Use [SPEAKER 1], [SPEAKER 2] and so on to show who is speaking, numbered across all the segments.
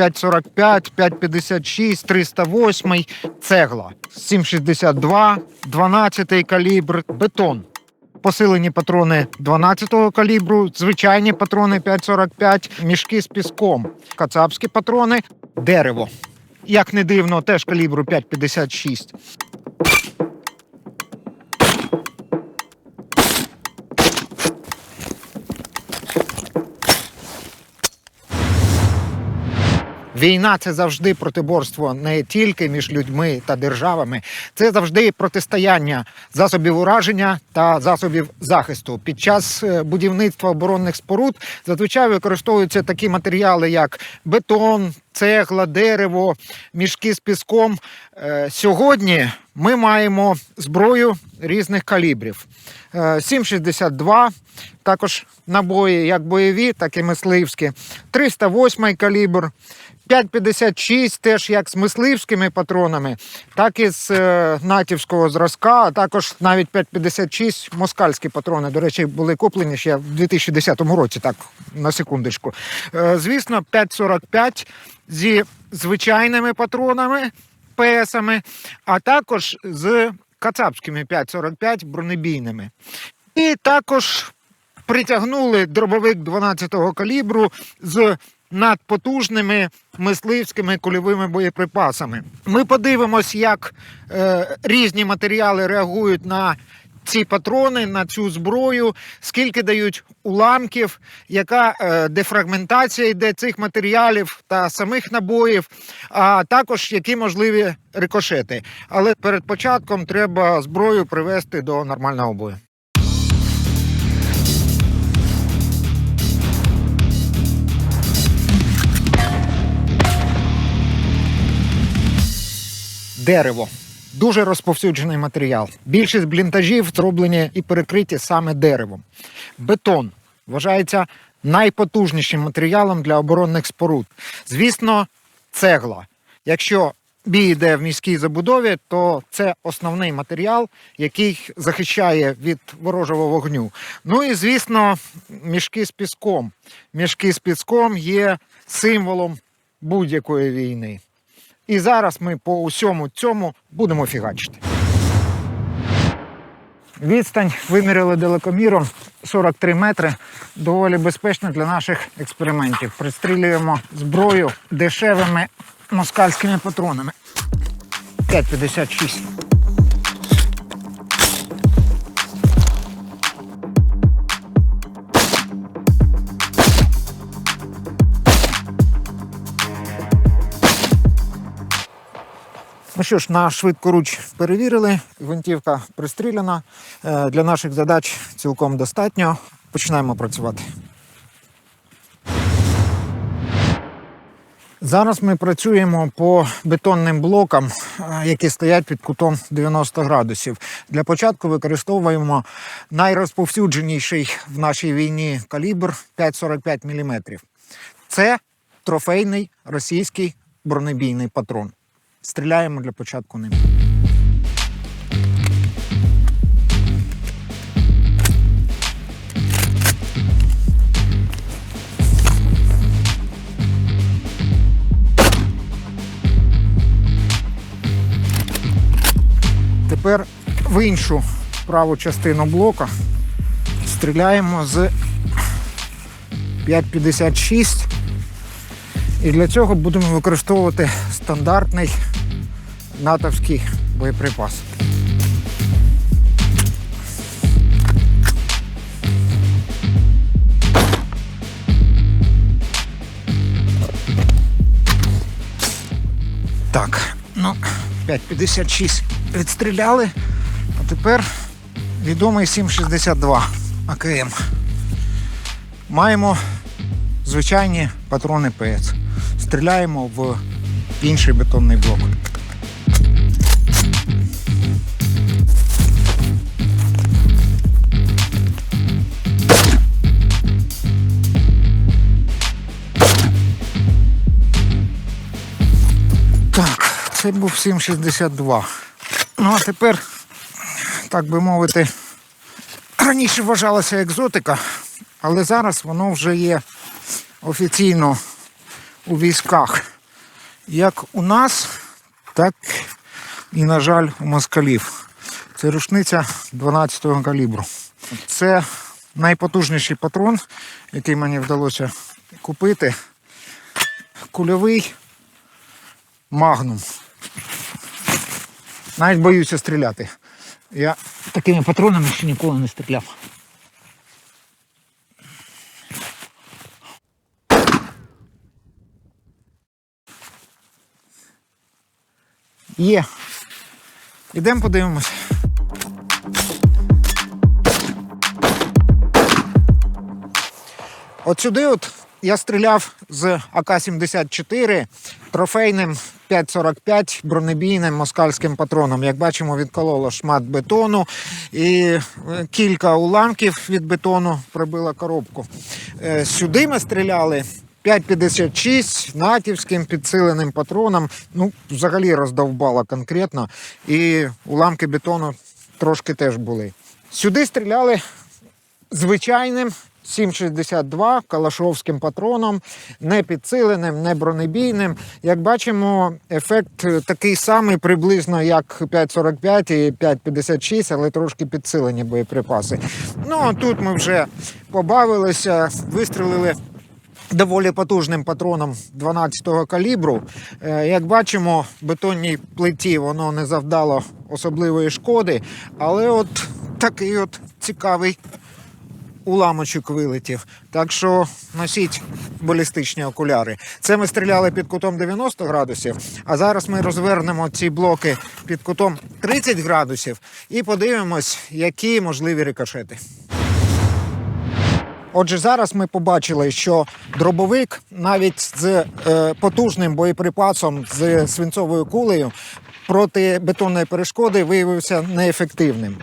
[SPEAKER 1] 5,45, 5,56, 308, цегла, 7,62, 12 калібр, бетон. Посилені патрони 12-го калібру, звичайні патрони 5,45, мішки з піском, кацапські патрони, дерево. Як не дивно, теж калібру 5,56. Війна це завжди протиборство не тільки між людьми та державами, це завжди протистояння засобів ураження та засобів захисту. Під час е, будівництва оборонних споруд зазвичай використовуються такі матеріали, як бетон, цегла, дерево, мішки з піском. Е, Сьогодні ми маємо зброю різних калібрів. Е, 7,62, також набої як бойові, так і мисливські, 308 калібр, 5,56 теж як з мисливськими патронами, так і з е, натівського зразка, а також навіть 5,56 москальські патрони. До речі, були куплені ще в 2010 році, так на секундочку. Е, звісно, 5,45 зі звичайними патронами, ПСами, а також з кацапськими 5,45 бронебійними. І також притягнули дробовик 12-го калібру з надпотужними мисливськими кульовими боєприпасами. Ми подивимось, як е, різні матеріали реагують на ці патрони, на цю зброю, скільки дають уламків, яка е, дефрагментація йде цих матеріалів та самих набоїв, а також які можливі рикошети. Але перед початком треба зброю привести до нормального бою. Дерево. Дуже розповсюджений матеріал. Більшість бліндажів зроблені і перекриті саме деревом. Бетон вважається найпотужнішим матеріалом для оборонних споруд. Звісно, цегла. Якщо бій йде в міській забудові, то це основний матеріал, який захищає від ворожого вогню. Ну і звісно, мішки з піском. Мішки з піском є символом будь-якої війни. І зараз ми по усьому цьому будемо фігачити. Відстань виміряли далекоміром 43 метри. Доволі безпечно для наших експериментів. Пристрілюємо зброю дешевими москальськими патронами. 5,56. Ну що ж, на швидкоруч перевірили, гвинтівка пристріляна. Е, Для наших задач цілком достатньо. Починаємо працювати. Зараз ми працюємо по бетонним блокам, е, які стоять під кутом 90 градусів. Для початку використовуємо найрозповсюдженіший в нашій війні калібр 5,45 мм. Це трофейний російський бронебійний патрон. Стріляємо для початку ним. Тепер в іншу праву частину блока стріляємо з 5,56 і для цього будемо використовувати стандартний натовський боєприпас. Так, ну, 5,56 відстріляли, а тепер відомий 7,62 АКМ. Маємо звичайні патрони ПС. Стріляємо в інший бетонний блок. Так, це був 7,62. Ну а тепер, так би мовити, раніше вважалася екзотика, але зараз воно вже є офіційно у військах як у нас, так і, на жаль, у москалів. Це рушниця 12-го калібру. Це найпотужніший патрон, який мені вдалося купити. Кульовий магнум. Навіть боюся стріляти. Я такими патронами ще ніколи не стріляв. Є. Ідемо подивимось. От сюди от я стріляв з АК-74 трофейним 5,45 бронебійним москальським патроном. Як бачимо, відкололо шмат бетону і е, кілька уламків від бетону прибило коробку. Е, Сюди ми стріляли 5,56 натівським підсиленим патроном. Ну, взагалі роздовбало конкретно. І уламки бетону трошки теж були. Сюди стріляли звичайним 7,62 калашовським патроном, не підсиленим, не бронебійним. Як бачимо, ефект такий самий приблизно, як 5,45 і 5,56, але трошки підсилені боєприпаси. Ну, а тут ми вже побавилися, вистрілили доволі потужним патроном 12-го калібру. Е, Як бачимо, бетонній плиті воно не завдало особливої шкоди, але от такий от цікавий уламочок вилетів. Так що носіть балістичні окуляри. Це ми стріляли під кутом 90 градусів, а зараз ми розвернемо ці блоки під кутом 30 градусів і подивимось, які можливі рикошети. Отже, зараз ми побачили, що дробовик навіть з е, потужним боєприпасом з свинцовою кулею проти бетонної перешкоди виявився неефективним.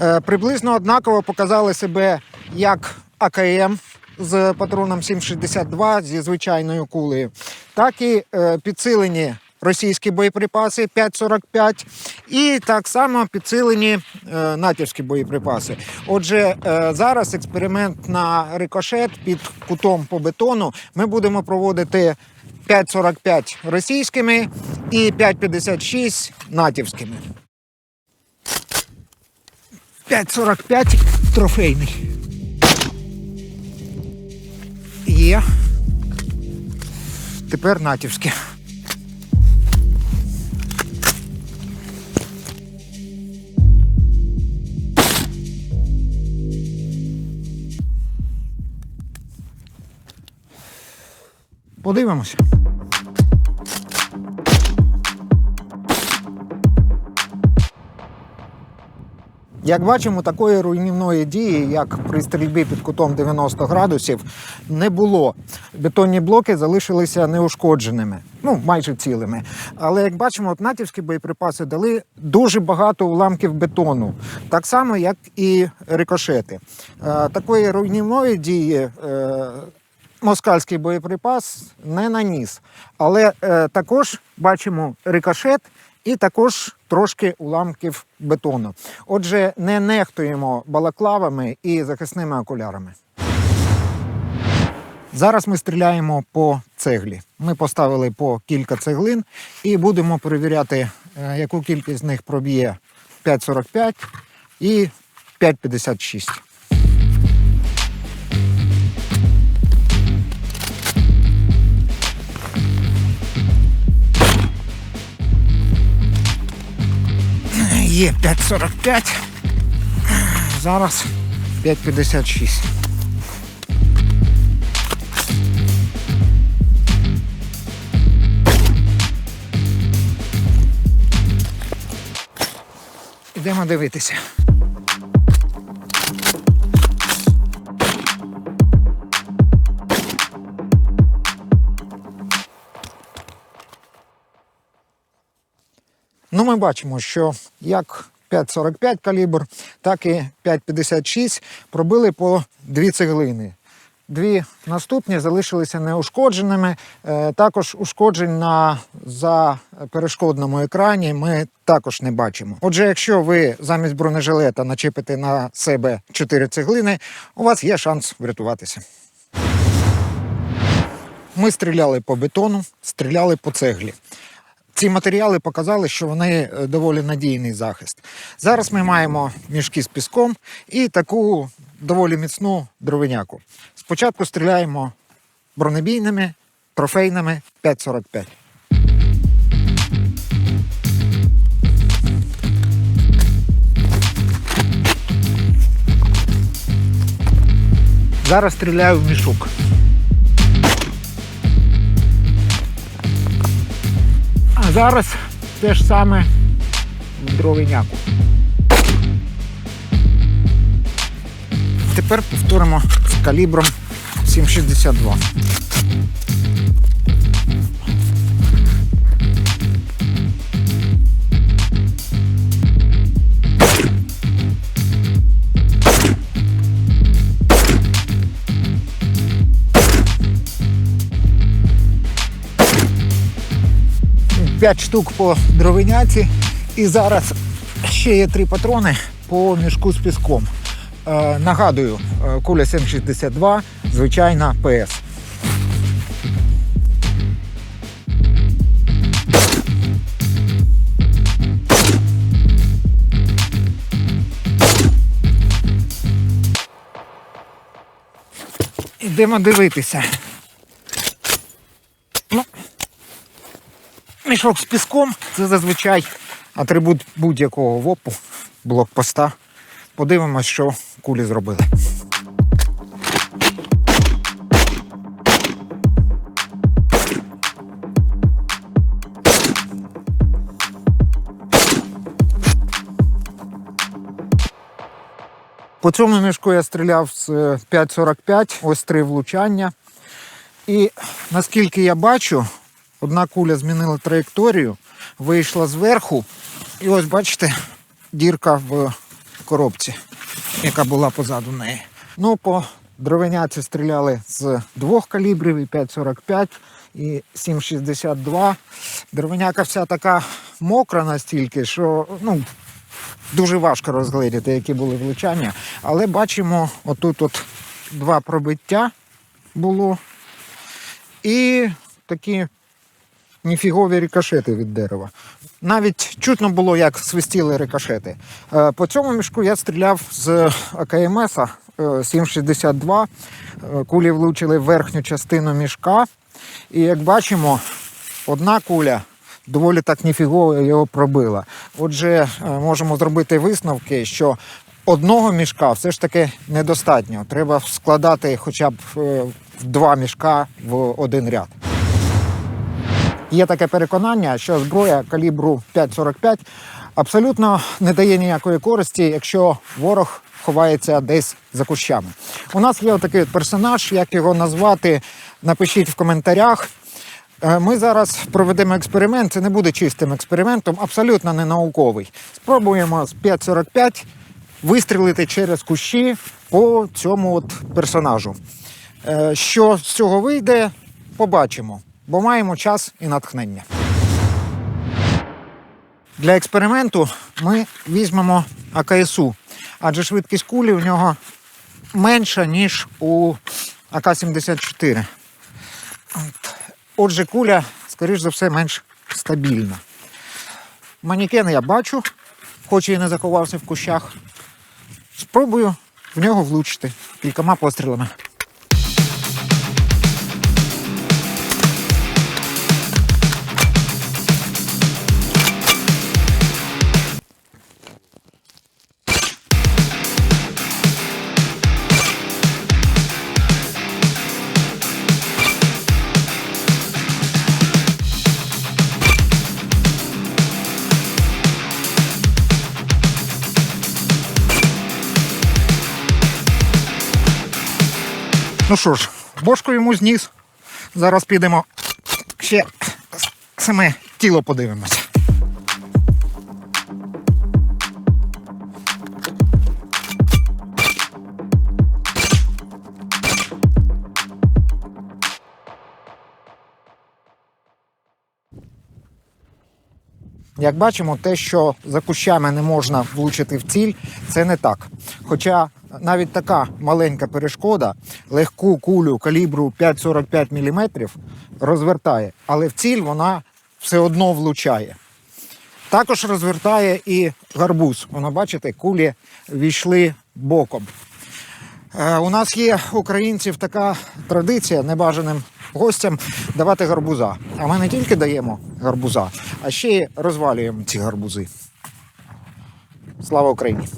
[SPEAKER 1] Е, приблизно однаково показали себе як АКМ з патроном 7,62 зі звичайною кулею, так і е, підсилені російські боєприпаси 5,45 і так само підсилені е, натівські боєприпаси. Отже, е, зараз експеримент на рикошет під кутом по бетону ми будемо проводити 5,45 російськими і 5,56 натівськими. 5,45 трофейний. Є. Тепер натівське. Подивимося. Як бачимо, такої руйнівної дії, як при стрільбі під кутом 90 градусів, не було. Бетонні блоки залишилися неушкодженими, ну майже цілими. Але як бачимо, натівські боєприпаси дали дуже багато уламків бетону, так само, як і рикошети. Е, Такої руйнівної дії. Москальський боєприпас не наніс. Але е, також бачимо рикошет і також трошки уламків бетону. Отже, не нехтуємо балаклавами і захисними окулярами. Зараз ми стріляємо по цеглі. Ми поставили по кілька цеглин і будемо перевіряти, е, яку кількість з них проб'є 5,45 і 5,56. Є 5,45. Зараз 5,56. Ідемо дивитися. Ну, ми бачимо, що як 5,45 калібр, так і 5,56 пробили по дві цеглини. Дві наступні залишилися неушкодженими. Е, Також ушкоджень на за перешкодному екрані ми також не бачимо. Отже, якщо ви замість бронежилета начепите на себе 4 цеглини, у вас є шанс врятуватися. Ми стріляли по бетону, стріляли по цеглі. Ці матеріали показали, що вони е, доволі надійний захист. Зараз ми маємо мішки з піском і таку доволі міцну дровиняку. Спочатку стріляємо бронебійними трофейними 5,45. Зараз стріляю в мішок. Зараз те ж саме в дровиняку. Тепер повторимо з калібром 7,62. П'ять штук по дровиняці. І зараз ще є три патрони по мішку з піском. Е, нагадую, е, куля 7,62, звичайна ПС. Ідемо дивитися. Мішок з піском це зазвичай атрибут будь-якого ВОПу, блокпоста. Подивимось, що кулі зробили. По цьому мішку я стріляв з е, 5,45, ось три влучання. І наскільки я бачу, одна куля змінила траєкторію, вийшла зверху, і ось бачите, дірка в коробці, яка була позаду неї. Ну, по дровеняці стріляли з двох калібрів, і 5,45, і 7,62. Дровеняка вся така мокра настільки, що ну, дуже важко розгледіти, які були влучання. Але бачимо, отут от два пробиття було. І такі ніфігові рикошети від дерева. Навіть чутно було, як свистіли рикошети. Е, По цьому мішку я стріляв з АКМС 7,62. Е, Кулі влучили в верхню частину мішка. І як бачимо, одна куля доволі так ніфігово його пробила. Отже, е, можемо зробити висновки, що одного мішка все ж таки недостатньо. Треба складати хоча б е, два мішка в один ряд. Є таке переконання, що зброя калібру 5,45 абсолютно не дає ніякої користі, якщо ворог ховається десь за кущами. У нас є такий персонаж, як його назвати, напишіть в коментарях. Е, Ми зараз проведемо експеримент. Це не буде чистим експериментом, абсолютно не науковий. Спробуємо з 5,45 вистрілити через кущі по цьому от персонажу. Е, Що з цього вийде, побачимо, бо маємо час і натхнення. Для експерименту ми візьмемо АКСУ, адже швидкість кулі у нього менша, ніж у АК-74. Отже, куля, скоріш за все, менш стабільна. Манікен я бачу, хоч і не заховався в кущах. Спробую в нього влучити кількома пострілами. Ну що ж, бошку йому зніс. Зараз підемо ще саме тіло подивимося. Як бачимо, те, що за кущами не можна влучити в ціль, це не так. Хоча навіть така маленька перешкода легку кулю калібру 5,45 мм розвертає, але в ціль вона все одно влучає. Також розвертає і гарбуз. Воно, бачите, кулі війшли боком. Е, У нас є українців така традиція небажаним гостям давати гарбуза. А ми не тільки даємо гарбуза, а ще й розвалюємо ці гарбузи. Слава Україні!